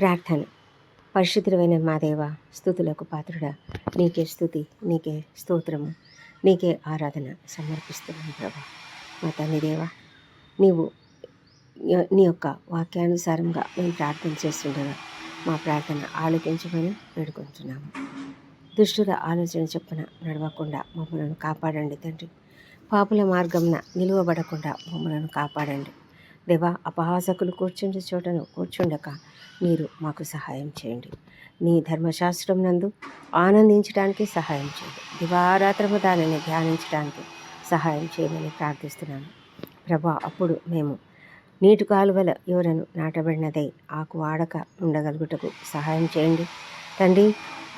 ప్రార్థన. పరిశుద్ధమైన మా దేవ స్థుతులకు పాత్రుడా నీకే స్థుతి నీకే స్తోత్రము నీకే ఆరాధన సమర్పిస్తున్నాను ప్రభా. మా తండ్రి దేవ నీవు నీ యొక్క వాక్యానుసారంగా మేము ప్రార్థన చేస్తుండగా మా ప్రార్థన ఆలోచించమని వేడుకుంటున్నాము దుష్టుల ఆలోచన చొప్పున నడవకుండా మమ్మలను కాపాడండి తండ్రి. పాపుల మార్గంన నిలువబడకుండా మమ్మలను కాపాడండి. దేవా అపహాసకులు కూర్చుండే చోటను కూర్చుండక మీరు మాకు సహాయం చేయండి. నీ ధర్మశాస్త్రం నందు ఆనందించడానికి సహాయం చేయండి. దివారాత్రము దానిని ధ్యానించడానికి సహాయం చేయమని ప్రార్థిస్తున్నాను. ప్రభా అప్పుడు మేము నీటి కాలువల ఎవరను నాటబడినదై ఆకు వాడక ఉండగలుగుటకు సహాయం చేయండి. తండ్రి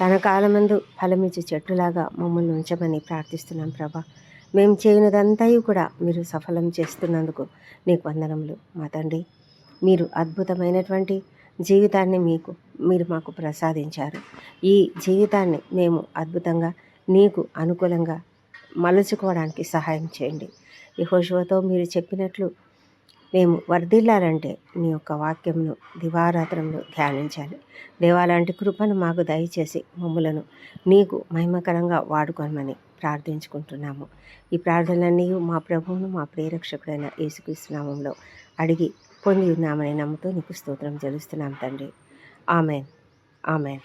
తన కాలమందు ఫలమిచ్చు చెట్టులాగా మమ్మల్ని ఉంచమని ప్రార్థిస్తున్నాం ప్రభా. మేము చేయనిదంతయు కూడా మీరు సఫలం చేస్తున్నందుకు నీకు వందనములు. మా తండ్రి మీరు అద్భుతమైనటువంటి జీవితాన్ని మీకు మీరు మాకు ప్రసాదించారు. ఈ జీవితాన్ని మేము అద్భుతంగా నీకు అనుకూలంగా మలుచుకోవడానికి సహాయం చేయండి. ఈ హోషువతో మీరు చెప్పినట్లు మేము వర్ధిల్లాలంటే నీ యొక్క వాక్యంను దివారాత్రంలో ధ్యానించాలి. దేవాలాంటి కృపను మాకు దయచేసి మమ్మలను నీకు మహిమకరంగా వాడుకోనమని ప్రార్థించుకుంటున్నాము. ఈ ప్రార్థనలన్నీ మా ప్రభువును మా ప్రేరక్షకుడైన యేసుక్రీస్తునామంలో అడిగి పొంది ఉన్నామని నమ్ముతూ నీకు స్తోత్రం చెల్లిస్తున్నాం తండ్రి. ఆమెన్. ఆమెన్.